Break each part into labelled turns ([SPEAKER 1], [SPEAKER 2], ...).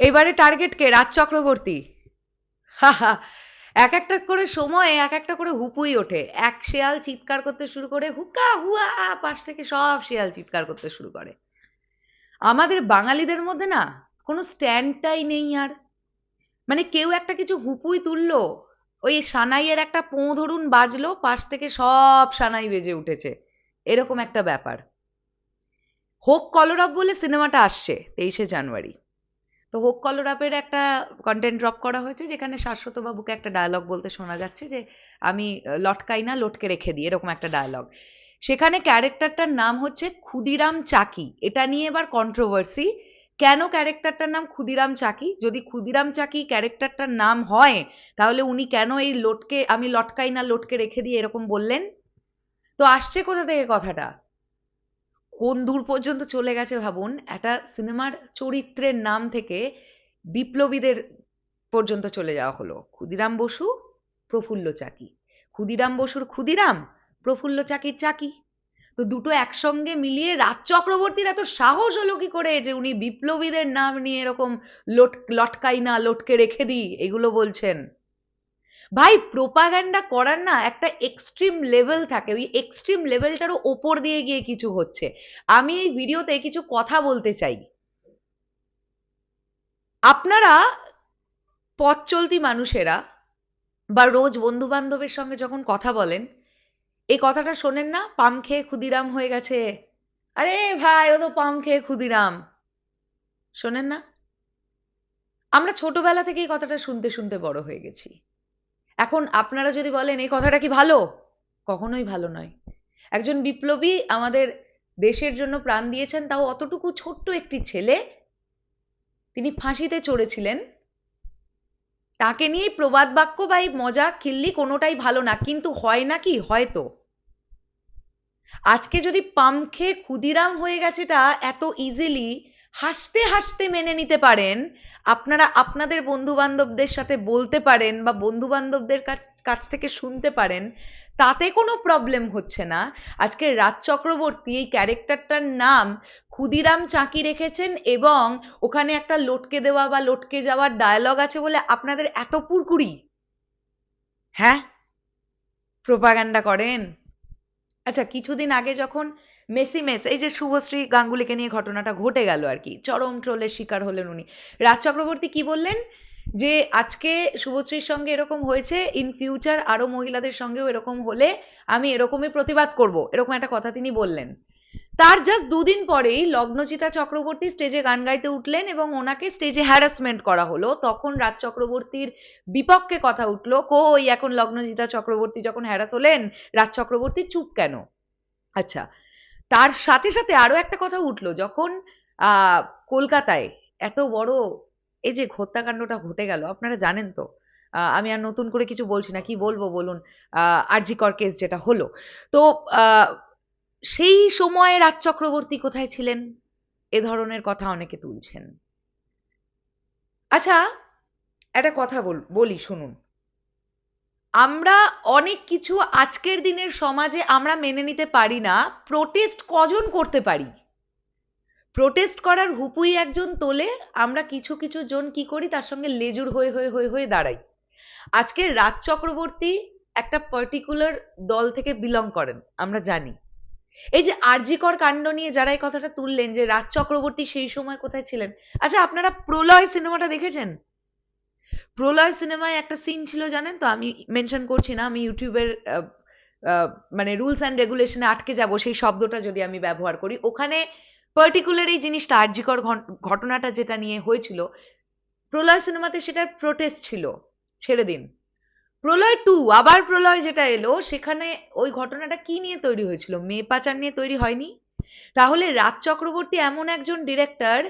[SPEAKER 1] এবারে টার্গেট কে? রাজ চক্রবর্তী। হাহা, এক একটা করে সময়ে এক একটা করে হুপুই ওঠে। এক শেয়াল চিৎকার করতে শুরু করে হুকা হুয়া পাশ থেকে সব শেয়াল চিৎকার করতে শুরু করে। আমাদের বাঙালিদের মধ্যে না কোনো স্ট্যান্ডটাই নেই আর। মানে কেউ একটা কিছু হুপুই তুললো ওই সানাইয়ের একটা পোঁ ধরুন বাজলো পাশ থেকে সব সানাই বেজে উঠেছে। এরকম একটা ব্যাপার। হোক কলরব বলে সিনেমাটা আসছে তেইশে জানুয়ারি। তো হোক কলরবের একটা কন্টেন্ট ড্রপ করা হয়েছে, যেখানে শাশ্বত বাবুকে একটা ডায়লগ বলতে শোনা যাচ্ছে যে, আমি, লটকাই না, লটকে রেখে দিই, এরকম একটা ডায়লগ সেখানে ক্যারেক্টারটার নাম হচ্ছে ক্ষুদিরাম চাকি। এটা নিয়ে এবার কন্ট্রোভার্সি কেন ক্যারেক্টারটার নাম ক্ষুদিরাম চাকি? যদি ক্ষুদিরাম চাকি ক্যারেক্টারটার নাম হয়, তাহলে উনি কেন এই লটকে, আমি লটকাই না, লটকে রেখে দিই, এরকম বললেন? তো আসছে কোথা থেকে কথাটা? কোন দূর পর্যন্ত চলে গেছে ভাবুন, একটা সিনেমার চরিত্রের নাম থেকে বিপ্লবীদের পর্যন্ত চলে যাওয়া হলো। ক্ষুদিরাম বসু, প্রফুল্ল চাকি। ক্ষুদিরাম বসুর ক্ষুদিরাম, প্রফুল্ল চাকির চাকি। তো দুটো একসঙ্গে মিলিয়ে রাজ চক্রবর্তীর এত সাহস হলো কি করে যে উনি বিপ্লবীদের নাম নিয়ে এরকম লট, লটকাই না, লটকে রেখে দিই, এগুলো বলছেন ভাই প্রোপাগ্যান্ডা করার না একটা এক্সট্রিম লেভেল থাকে। ওই এক্সট্রিম লেভেলটারও ওপর দিয়ে গিয়ে কিছু হচ্ছে। আমি এই ভিডিওতে কিছু কথা বলতে চাই। আপনারা পথ চলতি মানুষেরা বা রোজ বন্ধু বান্ধবের সঙ্গে যখন কথা বলেন, এই কথাটা শোনেন না, পাম খেয়ে ক্ষুদিরাম হয়ে গেছে। আরে ভাই, ও তো পাম খেয়ে ক্ষুদিরাম। শোনেন না? আমরা ছোটবেলা থেকেই কথাটা শুনতে শুনতে বড় হয়ে গেছি। এখন আপনারা যদি বলেন, এই কথাটা কি ভালো? কখনোই ভালো নয়। একজন বিপ্লবী আমাদের দেশের জন্য প্রাণ দিয়েছেন, তাও অতটুকু ছোট্ট একটি ছেলে। তিনি ফাঁসিতে চড়েছিলেন। তাকে নিয়ে প্রবাদ বাক্য বা এই মজা খিল্লি কোনোটাই ভালো না, কিন্তু হয় না কি? হয়তো। আজকে যদি পাম খেয়ে ক্ষুদিরাম হয়ে গেছেটা এত ইজিলি হাসতে হাসতে মেনে নিতে পারেন। আপনারা আপনাদের বন্ধু বান্ধবদের সাথে বলতে পারেন বা বন্ধু বান্ধবদের কাছ কাছ থেকে শুনতে পারেন, তাতে কোনো প্রবলেম হচ্ছে না। আজকে রাজ চক্রবর্তী এই ক্যারেক্টারটার নাম ক্ষুদিরাম চাকি রেখেছেন এবং ওখানে একটা লটকে দেওয়া বা লটকে যাওয়ার ডায়লগ আছে বলে আপনাদের এত পুরকুড়ি হ্যাঁ? প্রোপাগান্ডা করেন? আচ্ছা কিছুদিন আগে যখন মেসি মেস, এই যে শুভশ্রী গাঙ্গুলিকে নিয়ে ঘটনাটা ঘটে গেল আর কি। চরম ট্রোলের শিকার হলেন উনি। রাজ চক্রবর্তী কি বললেন? যে আজকে শুভশ্রীর সঙ্গে এরকম হয়েছে ইন ফিউচার আরও মহিলাদের সঙ্গেও এরকম হলে আমি এরকমই প্রতিবাদ করব, এরকম একটা কথা তিনি বললেন। তার জাস্ট দুদিন পরেই লগ্নচিতা চক্রবর্তী স্টেজে গান গাইতে উঠলেন এবং ওনাকে স্টেজে হ্যারাসমেন্ট করা হলো। তখন রাজ চক্রবর্তীর বিপক্ষে কথা উঠল, কই এখন লগ্নজিতা চক্রবর্তী যখন হ্যারাস হলেন, রাজ চক্রবর্তী চুপ কেন? আচ্ছা তার সাথে সাথে আরও একটা কথা উঠল, যখন কলকাতায় এত বড় এই যে হত্যাকাণ্ডটা ঘটে গেল, আপনারা জানেন তো আমি আর নতুন করে কিছু বলছি না, কি বলব বলুন আরজিকর কেস যেটা হলো। তো সেই সময়ে রাজ চক্রবর্তী কোথায় ছিলেন? এ ধরনের কথা অনেকে তুলছেন। আচ্ছা একটা কথা বল, বলি, শুনুন। আমরা অনেক কিছু আজকের দিনের সমাজে আমরা মেনে নিতে পারি না প্রোটেস্ট কজন করতে পারি? প্রোটেস্ট করার হুপুই একজন তোলে, আমরা কিছু কিছু জন কি করি? তার সঙ্গে লেজুর হয়ে হয়ে হয়ে হয়ে দাঁড়াই। আজকে রাজ চক্রবর্তী একটা পার্টিকুলার দল থেকে বিলং করেন, আমরা জানি। এই যে আরজিকর কাণ্ড নিয়ে যারা এই কথাটা তুললেন যে রাজ চক্রবর্তী সেই সময় কোথায় ছিলেন? আচ্ছা আপনারা প্রলয় সিনেমাটা দেখেছেন? প্রলয় সিনেমায় একটা সিন ছিল, জানেন তো? আমি মেনশন করছি না, আমি ইউটিউবের মানে রুলস অ্যান্ড রেগুলেশনে আটকে যাব, সেই শব্দটা যদি আমি ব্যবহার করি। ওখানে পার্টিকুলার এই জিনিসটা, আর্যিকর ঘটনাটা যেটা নিয়ে হয়েছিল, প্রলয় সিনেমাতে সেটার প্রোটেস্ট ছিল, ছেড়ে দিন। প্রলয় টু আবার প্রলয় যেটা এলো, সেখানে ওই ঘটনাটা কি নিয়ে তৈরি হয়েছিল? মেয়ে পাচার নিয়ে তৈরি হয়নি? তাহলে রাজ চক্রবর্তী এমন একজন ডিরেক্টর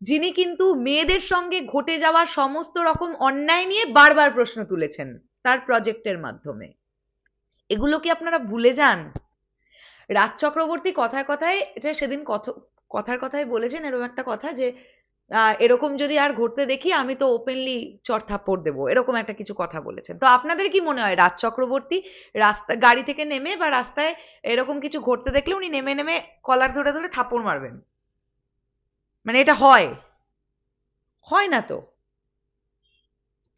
[SPEAKER 1] যিনি কিন্তু মেয়েদের সঙ্গে ঘটে যাওয়া সমস্ত রকম অন্যায় নিয়ে বারবার প্রশ্ন তুলেছেন তার প্রজেক্টের মাধ্যমে। এগুলো কি আপনারা ভুলে যান? রাজ চক্রবর্তী কথায় কথায়, এটা সেদিন কথ- কথার কথায় বলেছেন, এরকম একটা কথা যে এরকম যদি আর ঘটতে দেখি, আমি তো ওপেনলি চর থাপ্পড় দেবো, এরকম একটা কিছু কথা বলেছেন। তো আপনাদের কি মনে হয়, রাজ চক্রবর্তী রাস্তা, গাড়ি থেকে নেমে বা রাস্তায় এরকম কিছু ঘটতে দেখলে উনি নেমে নেমে কলার ধরে ধরে থাপ্পড় মারবেন? মানে এটা হয়। হয় না তো।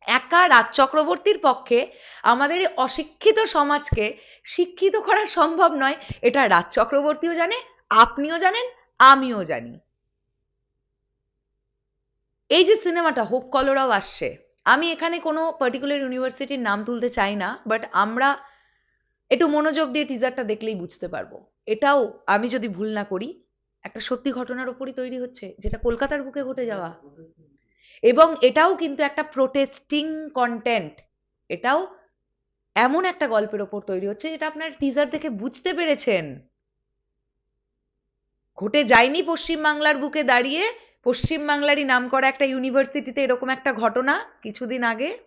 [SPEAKER 1] একা রাজ চক্রবর্তীর পক্ষে আমাদের অশিক্ষিত সমাজকে শিক্ষিত করা সম্ভব নয়, এটা রাজ চক্রবর্তীও জানে, আপনিও জানেন, আমিও জানি। এই যে সিনেমাটা, হোপ কলরাও আসছে। আমি এখানে কোনো পার্টিকুলার ইউনিভার্সিটির নাম তুলতে চাই না বাট আমরা একটু মনোযোগ দিয়ে টিজারটা দেখলেই বুঝতে পারব। এটাও আমি যদি ভুল না করি একটা সত্যি ঘটনার উপরই তৈরি হচ্ছে যেটা কলকাতার বুকে ঘটে যাওয়া। এবং এটাও কিন্তু একটা প্রোটেস্টিং কন্টেন্ট এটাও এমন একটা গল্পের ওপর তৈরি হচ্ছে যেটা আপনার টিজার দেখে বুঝতে পেরেছেন। ঘটে যায়নি পশ্চিমবাংলার বুকে দাঁড়িয়ে পশ্চিমবাংলারই নাম করা একটা ইউনিভার্সিটিতে এরকম একটা ঘটনা কিছুদিন আগে।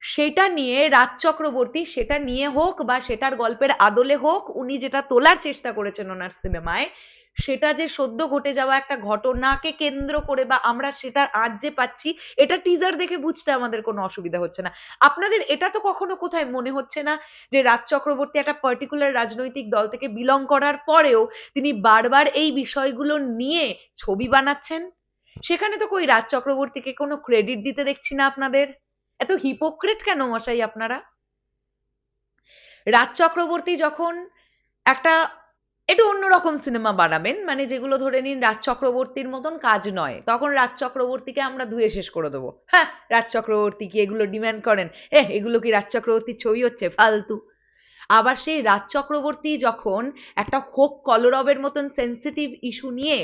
[SPEAKER 1] সেটা নিয়ে রাজ চক্রবর্তী সেটা নিয়ে হোক বা সেটার গল্পের আদলে হোক উনি যেটা তোলার চেষ্টা করেছেন ওনার সিনেমায় সেটা যে সদ্য ঘটে যাওয়া একটা ঘটনাকে কেন্দ্র করে বা আমরা সেটার আজ যে পাচ্ছি, এটা টিজার দেখে বুঝতে আমাদের কোনো অসুবিধা হচ্ছে না। আপনাদের এটা তো কখনো কোথায় মনে হচ্ছে না যে রাজ চক্রবর্তী একটা পার্টিকুলার রাজনৈতিক দল থেকে বিলং করার পরেও তিনি বারবার এই বিষয়গুলো নিয়ে ছবি বানাচ্ছেন? সেখানে তো কই রাজ চক্রবর্তীকে কোনো ক্রেডিট দিতে দেখছি না আপনাদের? এত হিপোক্রেট কেন মশাই আপনারা? রাজ চক্রবর্তী যখন একটা একটু অন্যরকম সিনেমা বানাবেন। মানে যেগুলো ধরে নিন রাজ চক্রবর্তীর মতন কাজ নয়। তখন রাজ চক্রবর্তীকে আমরা ধুয়ে শেষ করে দেবো। হ্যাঁ রাজ চক্রবর্তী কি এগুলো ডিমান্ড করেন? এ এগুলো কি রাজ চক্রবর্তীর ছবি হচ্ছে? ফালতু। আবার সেই রাজ চক্রবর্তী যখন একটা হোক কলরবের মতন সেন্সিটিভ ইস্যু নিয়ে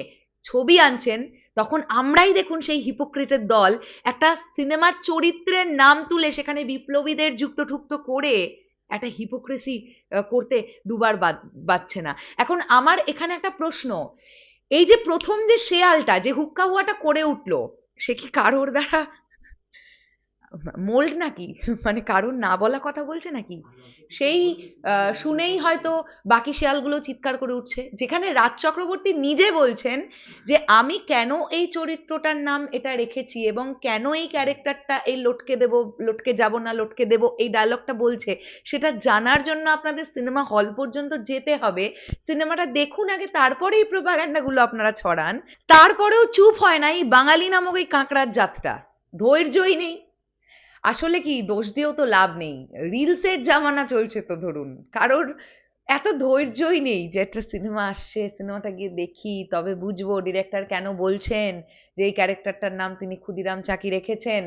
[SPEAKER 1] ছবি আনছেন, তখন আমরাই দেখুন সেই হিপোক্রিটের দল একটা সিনেমার চরিত্রের নাম তুলে সেখানে বিপ্লবীদের যুক্ত ঠুক্ত করে একটা হিপোক্রেসি করতে দুবার বাচ্ছে না। এখন আমার এখানে একটা প্রশ্ন, এই যে প্রথম যে শেয়ালটা, যে হুক্কা হুয়াটা করে উঠল, সে কি কারোর দ্বারা মোল্ড নাকি? মানে কারোর না বলা কথা বলছে নাকি? সেই শুনেই হয়তো বাকি শেয়ালগুলো চিৎকার করে উঠছে। যেখানে রাজ চক্রবর্তী নিজে বলছেন যে, আমি কেন এই চরিত্রটার নাম এটা রেখেছি এবং কেন এই ক্যারেক্টারটা এই লটকে দেব, লটকে যাব না, লটকে দেব? এই ডায়লগটা বলছে। সেটা জানার জন্য আপনাদের সিনেমা হল পর্যন্ত যেতে হবে। সিনেমাটা দেখুন আগে তারপরে এই প্রোপাগ্যান্ডাগুলো আপনারা ছড়ান। তারপরেও চুপ হয় না এই বাঙালি নামক এই কাঁকড়ার জাতটা। ধৈর্যই নেই। আসলে কি দোষ দিয়েও তো লাভ নেই। রিলসের জামানা চলছে তো ধরুন। কারোর এত ধৈর্যই নেই যে একটা সিনেমা আসছে সিনেমাটা গিয়ে দেখি, তবে বুঝব ডিরেক্টর কেন বলছেন? যে এই ক্যারেক্টারটার নাম তিনি ক্ষুদিরাম চাকি রেখেছেন।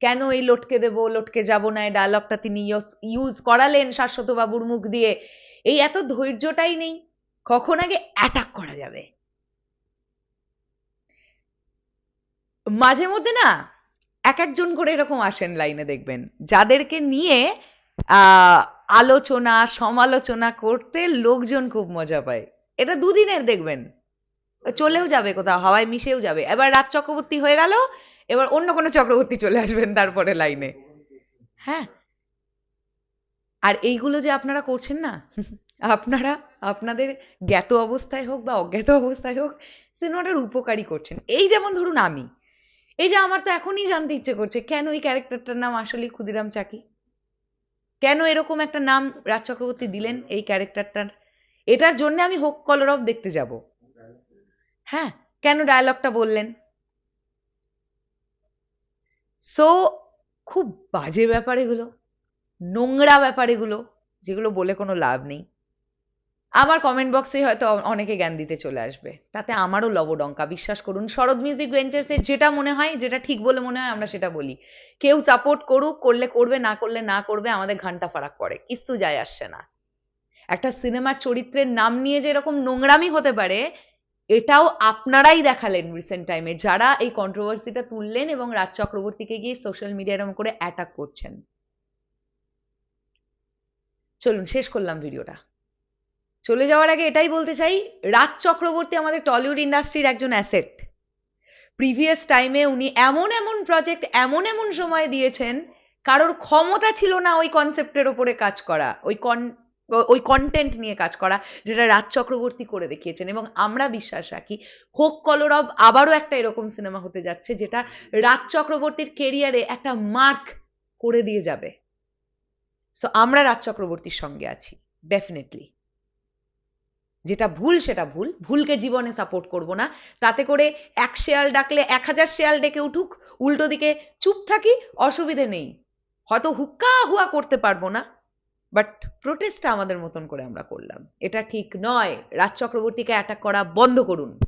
[SPEAKER 1] কেন এই লটকে দেবো, লটকে যাব না, এই ডায়লগটা তিনি ইউজ করালেন শাশ্বত বাবুর মুখ দিয়ে। এই এত ধৈর্যটাই নেই। কখন আগে অ্যাটাক করা যাবে? মাঝে মধ্যে না এক একজন করে এরকম আসেন লাইনে দেখবেন। যাদেরকে নিয়ে আলোচনা, সমালোচনা করতে লোকজন খুব মজা পায়। এটা দুদিনের দেখবেন। চলেও যাবে কোথাও, হাওয়ায় মিশেও যাবে। এবার রাজ চক্রবর্তী হয়ে গেল, এবার অন্য কোনো চক্রবর্তী চলে আসবেন তারপরে লাইনে। হ্যাঁ। আর এইগুলো যে আপনারা করছেন না, আপনারা, আপনাদের জ্ঞাত অবস্থায় হোক বা অজ্ঞাত অবস্থায় হোক, সিনেমাটার উপকারী করছেন। এই যেমন ধরুন আমি এই যে আমার তো এখনই জানতে ইচ্ছে করছে, কেন এই ক্যারেক্টারটার নাম আসলে ক্ষুদিরাম চাকি? কেন এরকম একটা নাম রাজ চক্রবর্তী দিলেন এই ক্যারেক্টারটার? এটার জন্য আমি হোক কলরব দেখতে যাব। হ্যাঁ কেন ডায়লগটা বললেন? সো খুব বাজে ব্যাপার এগুলো, নোংরা ব্যাপার এগুলো, যেগুলো বলে কোনো লাভ নেই। আমার কমেন্ট বক্সে হয়তো অনেকে জ্ঞান দিতে চলে আসবে। তাতে আমারও লবডঙ্কা। বিশ্বাস করুন, শরৎ মিউজিক ভেঞ্চার্সের যেটা মনে হয়, যেটা ঠিক বলে মনে হয়, আমরা সেটা বলি। কেউ সাপোর্ট করুক, করলে করবে, না করলে না করবে, আমাদের ঘণ্টা ফারাক করে কিচ্ছু যায় আসছে না। একটা সিনেমার চরিত্রের নাম নিয়ে যে এরকম নোংরামি হতে পারে, এটাও আপনারাই দেখালেন রিসেন্ট টাইমে যারা এই কন্ট্রোভার্সিটা তুললেন এবং রাজ চক্রবর্তীকে গিয়ে সোশ্যাল মিডিয়া এরকম করে অ্যাটাক করছেন। চলুন, শেষ করলাম ভিডিওটা চলে যাওয়ার আগে এটাই বলতে চাই, রাজ চক্রবর্তী আমাদের টলিউড ইন্ডাস্ট্রির একজন অ্যাসেট। প্রিভিয়াস টাইমে উনি এমন এমন প্রজেক্ট, এমন এমন সময় দিয়েছেন, কারোর ক্ষমতা ছিল না ওই কনসেপ্টের ওপরে কাজ করা, ওই কন, ওই কন্টেন্ট নিয়ে কাজ করা, যেটা রাজ চক্রবর্তী করে দেখিয়েছেন। এবং আমরা বিশ্বাস রাখি হোক কলরব আবারও একটা এরকম সিনেমা হতে যাচ্ছে, যেটা রাজ চক্রবর্তীর কেরিয়ারে একটা মার্ক করে দিয়ে যাবে। সো আমরা রাজ চক্রবর্তীর সঙ্গে আছি ডেফিনেটলি যেটা ভুল সেটা ভুল, ভুলকে জীবনে সাপোর্ট করব না। তাতে করে এক শেয়াল ডাকলে এক হাজার শেয়াল ডেকে উঠুক, উল্টো দিকে চুপ থাকি, অসুবিধে নেই। হয়তো হুক্কা হুয়া করতে পারব না বাট প্রোটেস্টটা আমাদের মতন করে আমরা করলাম। এটা ঠিক নয়। রাজ চক্রবর্তীকে অ্যাটাক করা বন্ধ করুন।